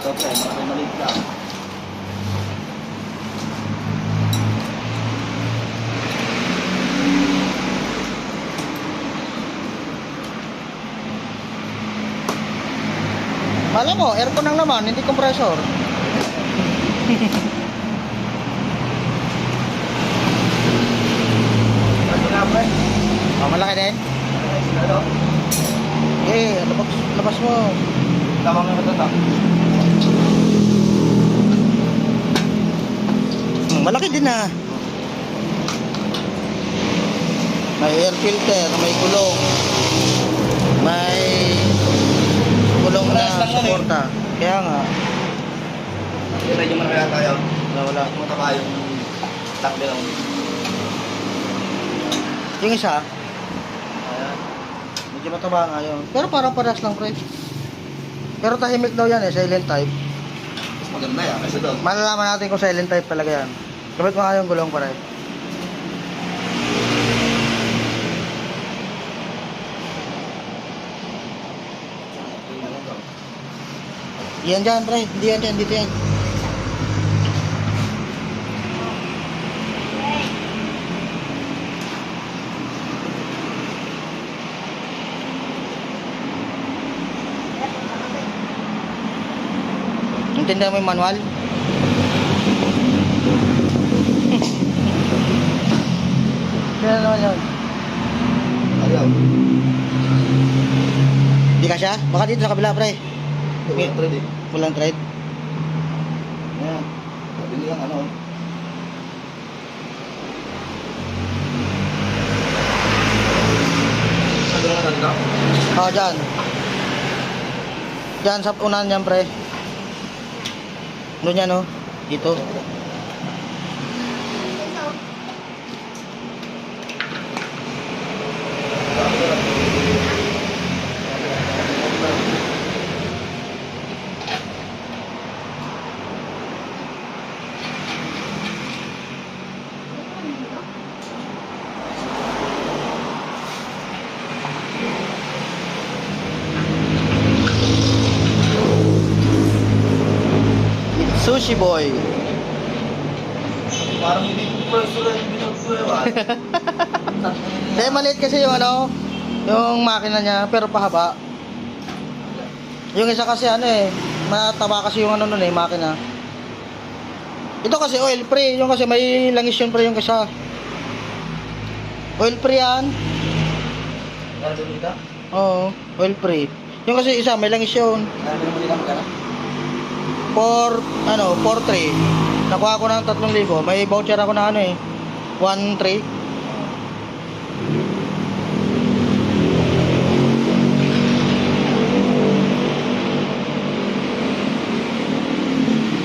Ay, malaki maliit lang. Mala mo, aircon lang naman, hindi compressor. Na, pre? Oh, malaki din. Ano? Eh, labas, labas mo. Tawang nga ito, ah. May air filter, may gulong. May gulong na eh. suporta. Kaya nga, mga kaya tayo. wala, wala. Pumunta pa yung takbi lang. Yung isa, Ayan. medyo mataba nga yun. Pero parang paras lang, pre. Pero tahimik daw yan eh, silent type. Mas maganda yan. Kasi doon. Malalaman natin kung silent type talaga yan. Gamit mo nga yung gulong pare. Yan dyan, pre. Hindi yan dyan, dito yan. Intindihan mo yung manual? Kaya naman yun. Ayaw. Di ka siya? Baka dito sa kabila, pre. May thread eh. Walang thread. Ayan. Sabi nilang ano. Sabi nga ganda. Oo, oh, dyan. Dyan sa unan yan, pre. Doon yan, oh. Dito. Sushi boy. Parang hindi ko lang yung binag ko eh. Hindi, maliit kasi yung ano, yung makina niya, pero pahaba. Yung isa kasi ano eh, mataba kasi yung ano nun eh, makina. Ito kasi oil free, yung kasi may langis yun pre yung isa. Oil free yan. Oo, oil free. Yung kasi isa, may langis yun. Ano magkano? For, ano, for 3. Nakuha ko ng 3,000. May voucher ako na ano eh. 1,3.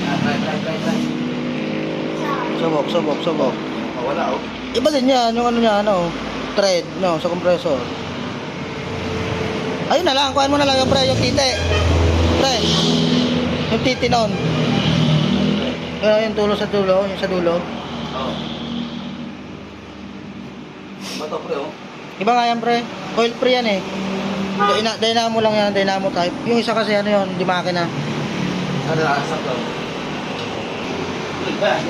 Ah, try, try, try, try. Subok, subok, subok. Mawala oh. Iba din yan, yung ano niya, ano, thread, no, sa compressor. Ayun na lang, kuhaan mo na lang yung pre, yung tite. Pre, yung titi nun. Yung, yung tulo sa dulo, yung sa dulo. Oo. Bato pre oh. Iba nga yan pre, oil free yan eh. Dyna, dynamo lang yan, dynamo type. Yung isa kasi ano yun, di makina. Ano na. Ba, yan.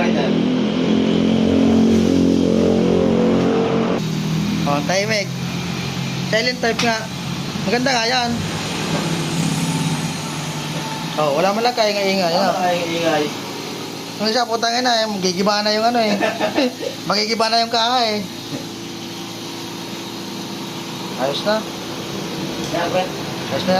Right there. Oh, tahimik. Silent type nga. Maganda nga yan. Oh, wala man lang kaya nga ingay. Yan. Ay, ingay. Yung isa, putang ina, eh, magigiba na yung ano eh. magigiba na yung kaha eh. Ayos na. Ayos na yan.